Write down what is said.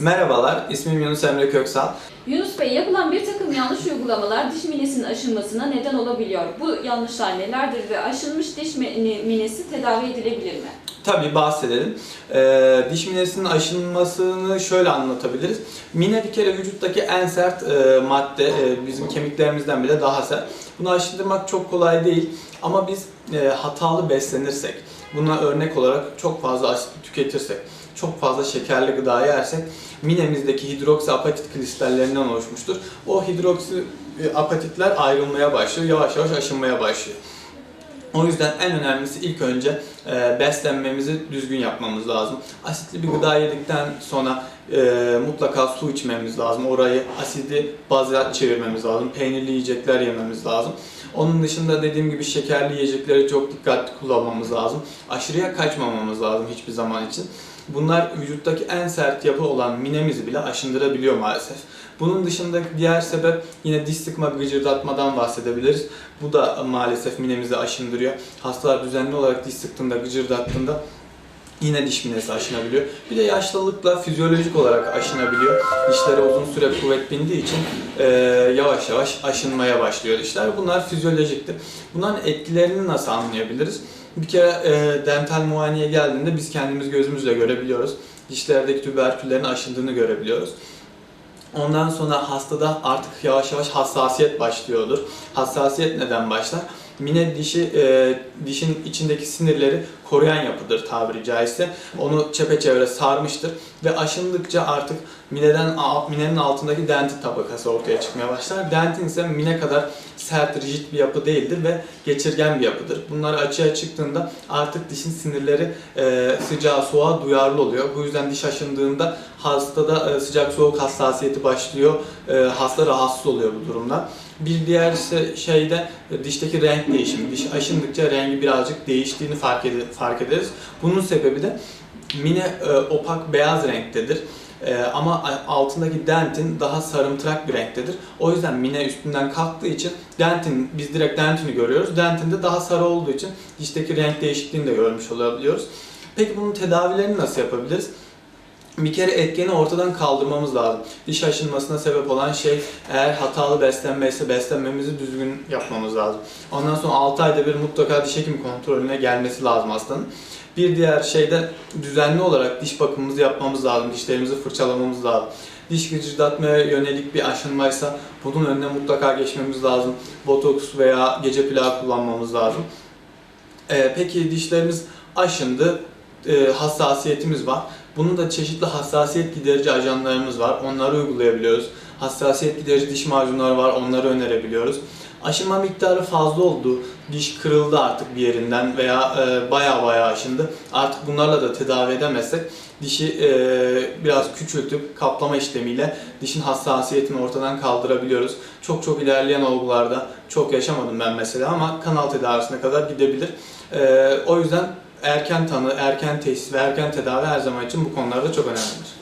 Merhabalar, ismim Yunus Emre Köksal. Yunus Bey, yapılan bir takım yanlış uygulamalar diş minesinin aşınmasına neden olabiliyor. Bu yanlışlar nelerdir ve aşınmış diş mi- minesi tedavi edilebilir mi? Tabii bahsedelim. Ee, diş minesinin aşınmasını şöyle anlatabiliriz. Mine bir kere vücuttaki en sert e, madde, e, bizim kemiklerimizden bile daha sert. Bunu aşındırmak çok kolay değil ama biz e, hatalı beslenirsek, buna örnek olarak çok fazla asit tüketirsek, çok fazla şekerli gıda yersek minemizdeki hidroksi apatit kristallerinden oluşmuştur. O hidroksi e, apatitler ayrılmaya başlıyor, yavaş yavaş aşınmaya başlıyor. O yüzden en önemlisi ilk önce e, beslenmemizi düzgün yapmamız lazım. Asitli bir gıda yedikten sonra e, mutlaka su içmemiz lazım. Orayı asidi baza çevirmemiz lazım. Peynirli yiyecekler yememiz lazım. Onun dışında dediğim gibi şekerli yiyecekleri çok dikkatli kullanmamız lazım. Aşırıya kaçmamamız lazım hiçbir zaman için. Bunlar vücuttaki en sert yapı olan minemizi bile aşındırabiliyor maalesef. Bunun dışında diğer sebep yine diş sıkma gıcırdatmadan bahsedebiliriz. Bu da maalesef minemizi aşındırıyor. Hastalar düzenli olarak diş sıktığında, gıcırdattığında yine diş minesi aşınabiliyor. Bir de yaşlılıkla fizyolojik olarak aşınabiliyor. Dişlere uzun süre kuvvet bindiği için e, yavaş yavaş aşınmaya başlıyor dişler. Bunlar fizyolojiktir. Bunların etkilerini nasıl anlayabiliriz? Bir kere e, dental muayeneye geldiğinde biz kendimiz gözümüzle görebiliyoruz. Dişlerdeki tüberküllerin aşındığını görebiliyoruz. Ondan sonra hastada artık yavaş yavaş hassasiyet başlıyordur. Hassasiyet neden başlar? Mine dişi e, dişin içindeki sinirleri koruyan yapıdır tabiri caizse. Onu çepeçevre sarmıştır ve aşındıkça artık mineden minenin altındaki dentin tabakası ortaya çıkmaya başlar. Dentin ise mine kadar sert, rigid bir yapı değildir ve geçirgen bir yapıdır. Bunlar açığa çıktığında artık dişin sinirleri e, sıcağa soğuğa duyarlı oluyor. Bu yüzden diş aşındığında hastada e, sıcak soğuk hassasiyeti başlıyor. E, hasta rahatsız oluyor bu durumda. Bir diğer ise şeyde e, dişteki renk değişimi. Diş aşındıkça rengi birazcık değiştiğini fark, ed- fark ederiz. Bunun sebebi de mine e, opak beyaz renktedir. E, ama altındaki dentin daha sarımtırak bir renktedir. O yüzden mine üstünden kalktığı için dentin, biz direkt dentini görüyoruz. Dentin de daha sarı olduğu için dişteki renk değişikliğini de görmüş olabiliyoruz. Peki bunun tedavilerini nasıl yapabiliriz? Bir kere etkeni ortadan kaldırmamız lazım. Diş aşınmasına sebep olan şey eğer hatalı beslenme ise beslenmemizi düzgün yapmamız lazım. Ondan sonra 6 ayda bir mutlaka diş hekim kontrolüne gelmesi lazım hastanın. Bir diğer şey de düzenli olarak diş bakımımızı yapmamız lazım. Dişlerimizi fırçalamamız lazım. Diş gıcırdatmaya yönelik bir aşınmaysa bunun önüne mutlaka geçmemiz lazım. Botoks veya gece plağı kullanmamız lazım. Ee, peki dişlerimiz aşındı, e, hassasiyetimiz var. Bunun da çeşitli hassasiyet giderici ajanlarımız var. Onları uygulayabiliyoruz. Hassasiyet giderici diş macunları var. Onları önerebiliyoruz. Aşınma miktarı fazla oldu. Diş kırıldı artık bir yerinden veya e, baya baya aşındı. Artık bunlarla da tedavi edemezsek dişi e, biraz küçültüp kaplama işlemiyle dişin hassasiyetini ortadan kaldırabiliyoruz. Çok çok ilerleyen olgularda çok yaşamadım ben mesela ama kanal tedavisine kadar gidebilir. E, o yüzden erken tanı, erken teşhis ve erken tedavi her zaman için bu konularda çok önemlidir.